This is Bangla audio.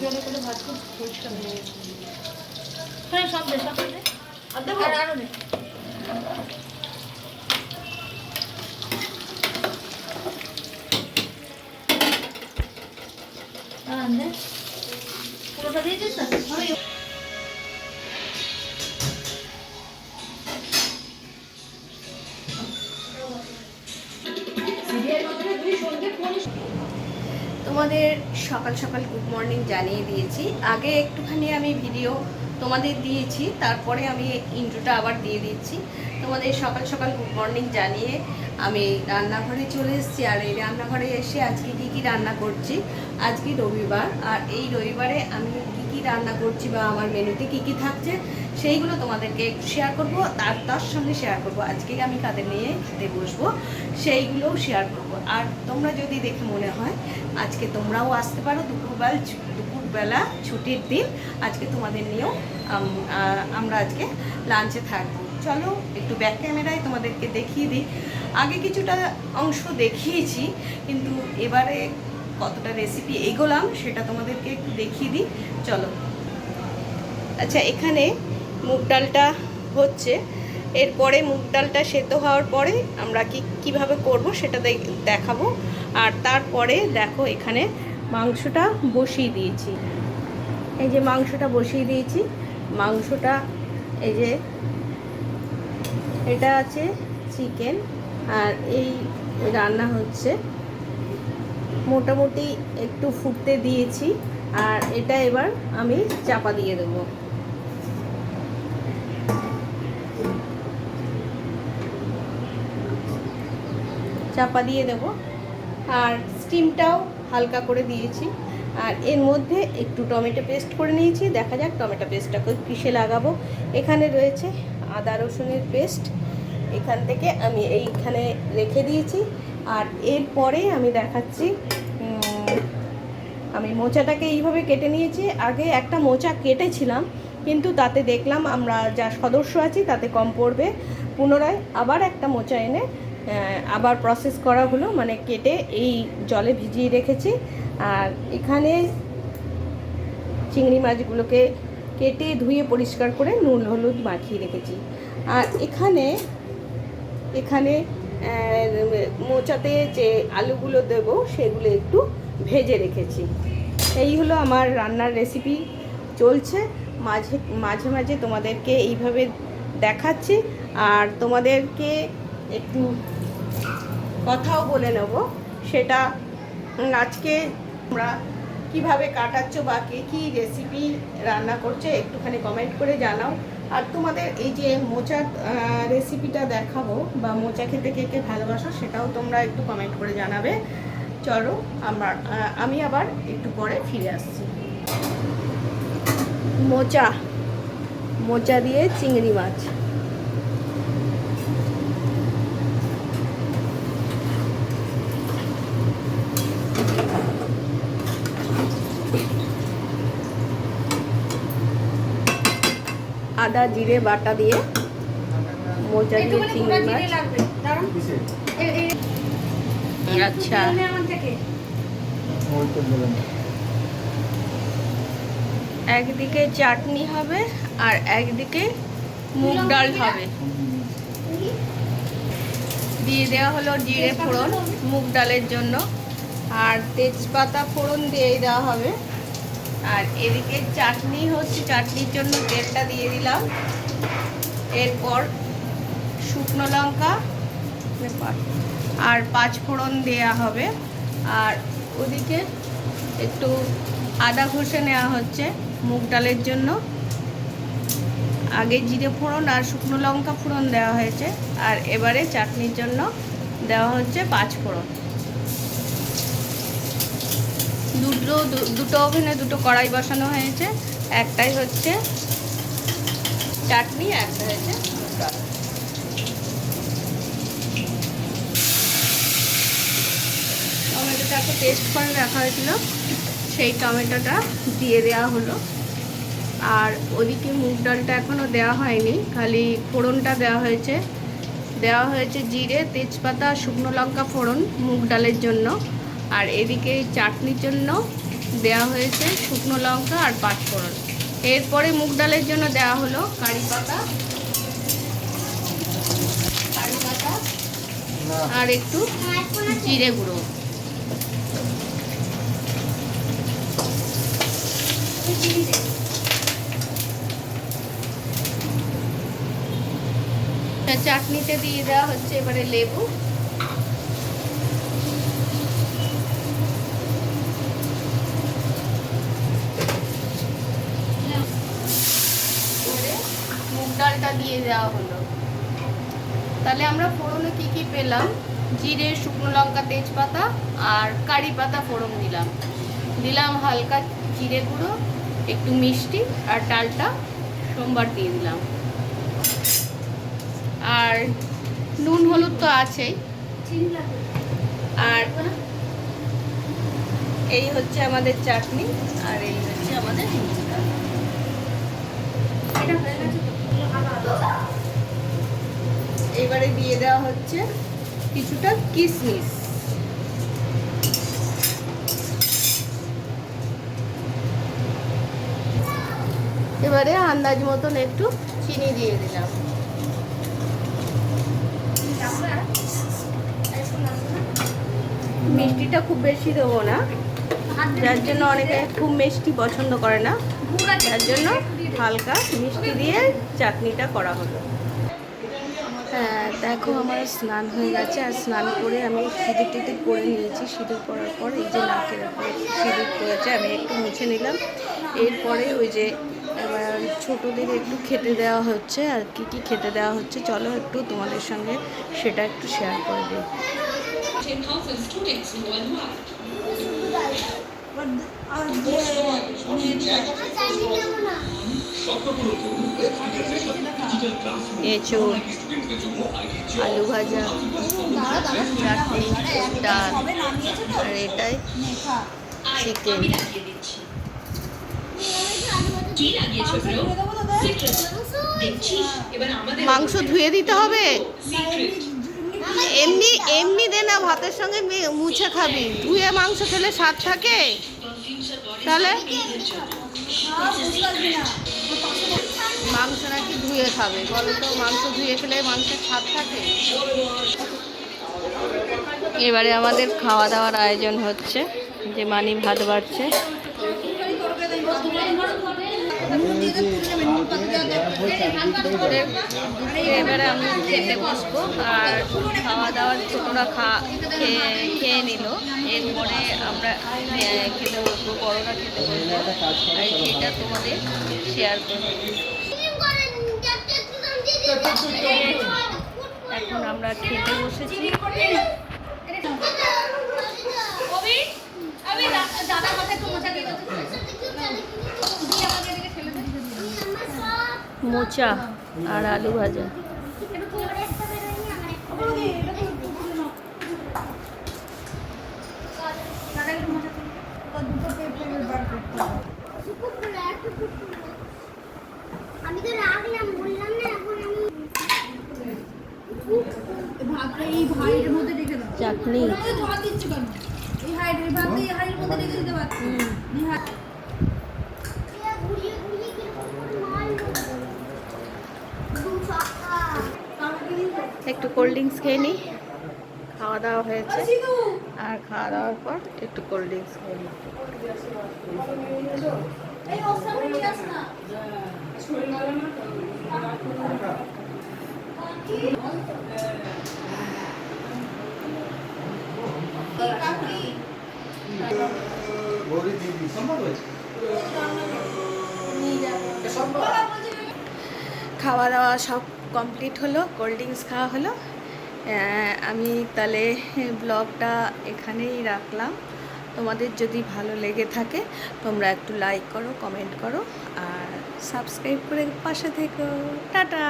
জলে করে ভাত খুব পরিষ্কার হয়ে গেছে হ্যাঁ সব দে সব দে আর দেবো আর আরও দে আর দে পুরোটা দিয়েছিস তো ভালোই তোমাদের সকাল সকাল গুড মর্নিং জানিয়ে দিয়েছি। আগে একটুখানি আমি ভিডিও তোমাদের দিয়েছি, তারপরে আমি ইন্ট্রোটা আবার দিয়ে দিচ্ছি। তোমাদের সকাল সকাল গুড মর্নিং জানিয়ে আমি রান্নাঘরে চলে এসেছি, আর এই রান্নাঘরে এসে আজকে কী কী রান্না করছি? আজকে রবিবার, আর এই রবিবারে আমি রান্না করছি বা আমার মেনুতে কী কী থাকছে, সেইগুলো তোমাদেরকে শেয়ার করব তার তার সঙ্গে শেয়ার করব। আজকে আমি কাদের নিয়ে খেতে বসবো, সেইগুলোও শেয়ার করব। আর তোমরা যদি দেখে মনে হয়, আজকে তোমরাও আসতে পারো দুপুরবেলা দুপুরবেলা ছুটির দিন, আজকে তোমাদের নিয়েও আমরা আজকে লাঞ্চে থাকব। চলো একটু ব্যাক ক্যামেরায় তোমাদেরকে দেখিয়ে দিই। আগে কিছুটা অংশ দেখিয়েছি, কিন্তু এবারে কতটা রেসিপি এগোলাম সেটা তোমাদেরকে একটু দেখিয়ে দিই। চলো। আচ্ছা এখানে মুগ ডালটা হচ্ছে। এরপরে মুগ ডালটা সেদ্ধ হওয়ার পরে আমরা কি, কীভাবে করব সেটা দেখাবো। আর তারপরে দেখো এখানে মাংসটা বসিয়ে দিয়েছি। এই যে মাংসটা বসিয়ে দিয়েছি। মাংসটা, এই যে এটা আছে চিকেন। আর এই রান্না হচ্ছে মোটামুটি একটু ফুটতে দিয়েছি। আর এটা এবার আমি চাপা দিয়ে দেবো। চাপা দিয়ে দেব। আর স্টিমটাও হালকা করে দিয়েছি। আর এর মধ্যে একটু টমেটো পেস্ট করে নিয়েছি। দেখা যাক টমেটো পেস্টটাকে কিসে লাগাবো। এখানে রয়েছে আদা রসুনের পেস্ট। এখান থেকে আমি এইখানে রেখে দিয়েছি। আর এরপরে আমি দেখাচ্ছি আমি মোচাটাকে এইভাবে কেটে নিয়েছি। আগে একটা মোচা কেটেছিলাম, কিন্তু তাতে দেখলাম আমরা যা সদস্য আছি তাতে কম পড়বে। পুনরায় আবার একটা মোচা এনে আবার প্রসেস করা হলো মানে কেটে এই জলে ভিজিয়ে রেখেছি। আর এখানে চিংড়ি মাছগুলোকে কেটে ধুয়ে পরিষ্কার করে নুন, হলুদ মাখিয়ে রেখেছি। আর এখানে এখানে মোচাতে যে আলুগুলো দেবো সেগুলো একটু ভেজে রেখেছি। এই হলো আমার রান্নার রেসিপি চলছে। মাঝে মাঝে মাঝে তোমাদেরকে এইভাবে দেখাচ্ছি। আর তোমাদেরকে একটু কথাও বলে নেব। সেটা আজকে আমরা কীভাবে কাটাচ্ছ বা কে কী রেসিপি রান্না করছে একটুখানি কমেন্ট করে জানাও। আর তোমাদের এই যে মোচার রেসিপিটা দেখাবো বা মোচা খেতে কে কে ভালোবাসো সেটাও তোমরা একটু কমেন্ট করে জানাবে। চলো আমার আমি আবার একটু পরে ফিরে আসছি। মোচা মোচা দিয়ে চিংড়ি মাছ। আদা জিরে বাটা দিয়ে মোচা দিয়ে চিংড়ি মাছ। আচ্ছা। একদিকে চাটনি হবে আর একদিকে মুগ ডাল হবে। দিয়ে দেওয়া হলো জিরে ফোড়ন মুগ ডালের জন্য। আর তেজপাতা ফোড়ন দিয়ে দেওয়া হবে। আর এদিকে চাটনি হচ্ছে চাটনির জন্য তেলটা দিয়ে দিলাম। এরপর শুকনো লঙ্কা আর পাঁচ ফোড়ন দেওয়া হবে। আর ওদিকে একটু আদা ঘষে নেওয়া হচ্ছে মুগ ডালের জন্য। আগে জিরে ফোড়ন আর শুকনো লঙ্কা ফোড়ন দেওয়া হয়েছে আর এবারে চাটনির জন্য দেওয়া হচ্ছে পাঁচ ফোড়ন। দুটো দুটো ওভেনে দুটো কড়াই বসানো হয়েছে। একটাই হচ্ছে চাটনি, একটা হয়েছে মুগ ডাল টমেটোটাকে পেস্ট করে রাখা হয়েছিল, সেই টমেটোটা দিয়ে দেওয়া হলো। আর ওদিকে মুগ ডালটা এখনও দেওয়া হয়নি, খালি ফোড়নটা দেওয়া হয়েছে। দেওয়া হয়েছে জিরে, তেজপাতা, শুকনো লঙ্কা ফোড়ন মুগ ডালের জন্য। আর এদিকে চাটনির জন্য দেওয়া হয়েছে শুকনো লঙ্কা আর পাঁচফোড়ন এরপরে মুগ ডালের জন্য দেওয়া হলো কারি পাতা। আর একটু জিরে গুঁড়ো। চাটনিতে দিয়ে দেওয়া হচ্ছে এবারে লেবু। মুগ ডালটা দিয়ে দেওয়া হলো। তাহলে আমরা ফোড়নে কি কি পেলাম? জিরে, শুকনো লঙ্কা, তেজপাতা আর কারি পাতা ফোড়ন দিলাম। দিলাম হালকা জিরে গুঁড়ো একটু মিষ্টি আর ডালটা সোমবার দিয়ে দিলাম। আর নুন হলুদ তো আছেই। আর এই হচ্ছে আমাদের চাটনি আর এই হচ্ছে আমাদের এবারে দিয়ে দেওয়া হচ্ছে কিছুটা কিশমিশ এবারে আন্দাজ মতন একটু চিনি দিয়ে দিলাম। মিষ্টিটা খুব বেশি দেবো না। যার জন্য অনেকে খুব মিষ্টি পছন্দ করে না। যার জন্য হালকা মিষ্টি দিয়ে চাটনিটা করা হলো। হ্যাঁ দেখো আমার স্নান হয়ে গেছে। আর স্নান করে আমি সিঁদুর টিদুর করে নিয়েছি। সিঁদুর করার পর এই যে নাকের সিঁদুর করেছে আমি একটু মুছে নিলাম। এরপরে ওই যে এবার ছোটোদের একটু খেতে দেওয়া হচ্ছে আর কি কি খেতে দেওয়া হচ্ছে চলো একটু তোমাদের সঙ্গে সেটা একটু শেয়ার করে দিই। 10,000 students worldwide. এঁচড় আলু ভাজা চাটনি ডাল আর এটাই চিকেন কি লাগিয়েছো ব্রো সিট্রাস দেখছি এবার আমাদের মাংস ধুয়ে দিতে হবে? সিক্রেট এমনি এমনি দে না ভাতের সঙ্গে মে- মুছে খাবি। ধুয়ে মাংস খেলে স্বাদ থাকে? তাহলে? মাংস নাকি ধুয়ে খাবে বলো তো? মাংস ধুয়ে খেলে মাংসের স্বাদ থাকে? এবারে আমাদের খাওয়া দাওয়ার আয়োজন হচ্ছে যে মানি ভাত বাড়ছে। এবারে আমি খেতে বসবো আর খাওয়া দাওয়ার ছোটরা খা খেয়ে খেয়ে নিল। এরপরে আমরা খেতে বসবো বড়রা খেতে বসবো। আর সেটা তোমাদের শেয়ার করব। এখন আমরা খেতে বসেছি। মোচা আর আলু ভাজা। আমি তো রাখলাম বললাম না এখন আমি ভাতটা এই ভাইয়ের মধ্যে রেখে দাও। চাটনি। জল দিচ্ছি কেন? এই মধ্যে রেখে দিতে পারছি এই হাইট এরা ঘুরিয়ে ঘুরিয়ে কীরকম করে মারলো দু চাকা একটু কোল্ড ড্রিঙ্কস খেয়ে নিই। খাওয়া দাওয়া হয়েছে। আর খাওয়া দাওয়ার পর একটু কোল্ড ড্রিঙ্কস খেয়ে নিই। নিয়ে আস না খাওয়া দাওয়া সব কমপ্লিট হলো কোল্ড ড্রিঙ্কস খাওয়া হলো। আমি তাহলে ব্লগটা এখানেই রাখলাম। তোমাদের যদি ভালো লেগে থাকে, তোমরা একটু লাইক করো কমেন্ট করো, আর সাবস্ক্রাইব করে পাশে থেকো। টাটা!